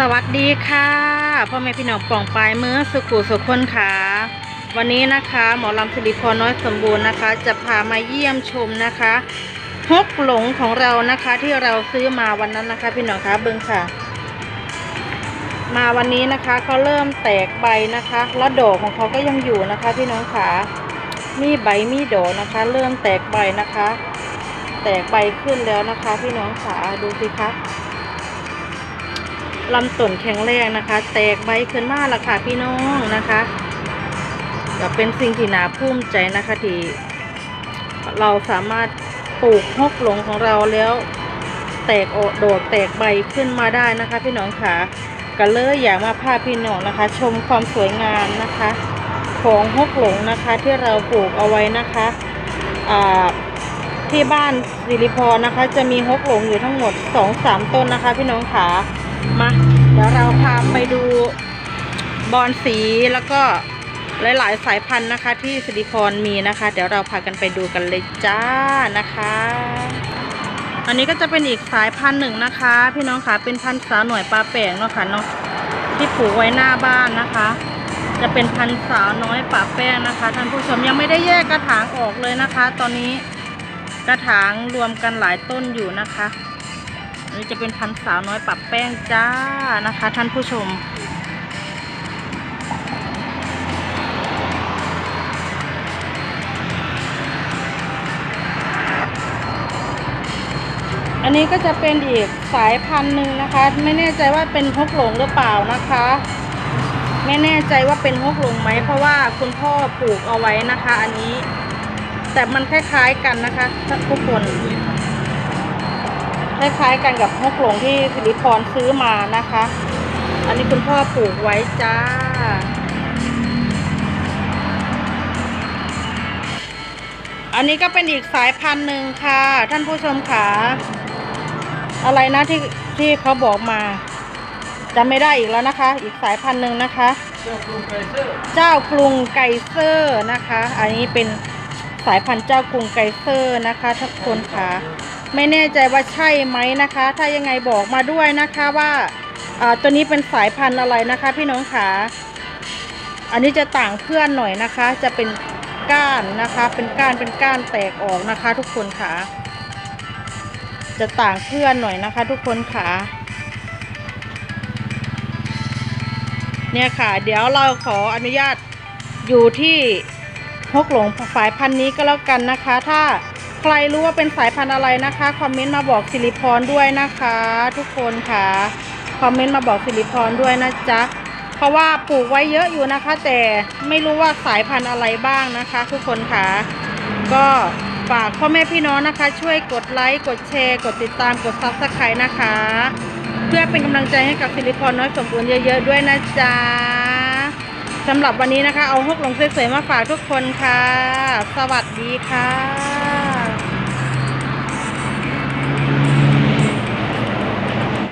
สวัสดีค่ะพ่อแม่พี่น้องป่องปลายมือสุขุสุขคนค่ะ วันนี้นะคะหมอลำสิริพรน้อยสมบูรณ์นะคะ จะพามาเยี่ยมชมนะคะฮกหลงของเรานะคะ ที่เราซื้อมาวันนั้นนะคะ พี่น้องคะเบิ้งค่ะ มาวันนี้นะคะเขาเริ่มแตกใบนะคะแล้วดอกของเขาก็ยังอยู่นะคะ พี่น้องค่ะมีใบมีดอกนะคะ เริ่มแตกใบนะคะ แตกใบขึ้นแล้วนะคะ พี่น้องค่ะดูสิคะ ลำต้นแข็งแรงนะคะ แตกใบขึ้นมาและค่ะพี่น้องนะคะก็เป็นสิ่งที่น่าภูมิใจนะคะที่เราสามารถปลูกฮกหลงของเราแล้ว แตกออดอกแตกใบขึ้นมาได้นะคะ พี่น้องค่ะก็เลยอยากมาพาพี่น้องนะคะ ชมความสวยงามนะคะ ของฮกหลงนะคะที่เราปลูกเอาไว้นะคะที่บ้านสิริพรนะคะ จะมีฮกหลงอยู่ทั้งหมด 2-3 ต้นนะคะ พี่น้องค่ะ มา เดี๋ยวเราพาไปดูบอนสีแล้วก็หลาย ๆ สายพันธุ์นะคะ ที่สิริพรมีนะคะ เดี๋ยวเราพากันไปดูกันเลยจ้านะคะ อันนี้ก็จะเป็นอีกสายพันธุ์หนึ่งนะคะ พี่น้องคะเป็นพันธุ์สาวหน่วยปลาแปงเนาะค่ะเนาะที่ปลูกไว้หน้าบ้านนะคะ จะเป็นพันธุ์สาวน้อยป่าแป้งนะคะท่านผู้ชมยังไม่ได้แยกกระถางออกเลยนะคะ ตอนนี้กระถางรวมกันหลายต้นอยู่นะคะ นนี้จะเป็นพันสาวน้อยปรับแป้งจ้านะคะ ท่านผู้ชม อันนี้ก็จะเป็นอีกสายพันธุ์หนึ่งนะคะ ไม่แน่ใจว่าเป็นฮกหลงหรือเปล่านะคะ ไม่แน่ใจว่าเป็นฮกหลงไหมเพราะว่าคุณพ่อปลูกเอาไว้นะคะ อันนี้ แต่มันคล้ายๆกันนะคะทุกคน คล้ายๆกันกับฮกหลงที่สิริพรซื้อมานะคะ อันนี้คุณพ่อปลูกไว้จ้า อันนี้ก็เป็นอีกสายพันธุ์หนึ่งค่ะ ท่านผู้ชมค่ะอะไรนะที่ที่เขาบอกมาจำไม่ได้อีกแล้วนะคะ อีกสายพันธุ์หนึ่งนะคะ เจ้ากรุงไกเซอร์เจ้ากรุงไกเซอร์นะคะ อันนี้เป็นสายพันธุ์เจ้ากรุงไกเซอร์นะคะทุกคนค่ะ ไม่แน่ใจว่าใช่ไหมนะคะ ถ้ายังไงบอกมาด้วยนะคะว่าอ่าตัวนี้เป็นสายพันธุ์อะไรนะคะ พี่น้องขาอันนี้จะต่างเพื่อนหน่อยนะคะ จะเป็นก้านนะคะ เป็นก้านเป็นก้านแตกออกนะคะ ทุกคนค่ะ จะต่างเพื่อนหน่อยนะคะ ทุกคนค่ะเนี่ยค่ะ เดี๋ยวเราขออนุญาตอยู่ที่ฮกหลงสายพันธุ์นี้ก็แล้วกันนะคะ ถ้า ใครรู้ว่าเป็นสายพันธุ์อะไรนะคะคอมเมนต์มาบอกสิริพรด้วยนะคะ ทุกคนค่ะคอมเมนต์มาบอกสิริพรด้วยนะจ๊ะเพราะว่าปลูกไว้เยอะอยู่นะคะ แต่ไม่รู้ว่าสายพันธุ์อะไรบ้างนะคะ ทุกคนค่ะก็ฝากพ่อแม่พี่น้องนะคะ ช่วยกดไลค์กดแชร์กดติดตามกดซับสไครต์นะคะ เพื่อเป็นกำลังใจให้กับสิริพรน้อยสมบูรณ์เยอะๆด้วยนะจ๊ะสำหรับวันนี้นะคะ เอาฮกหลงสวยๆมาฝากทุกคนค่ะ สวัสดีค่ะ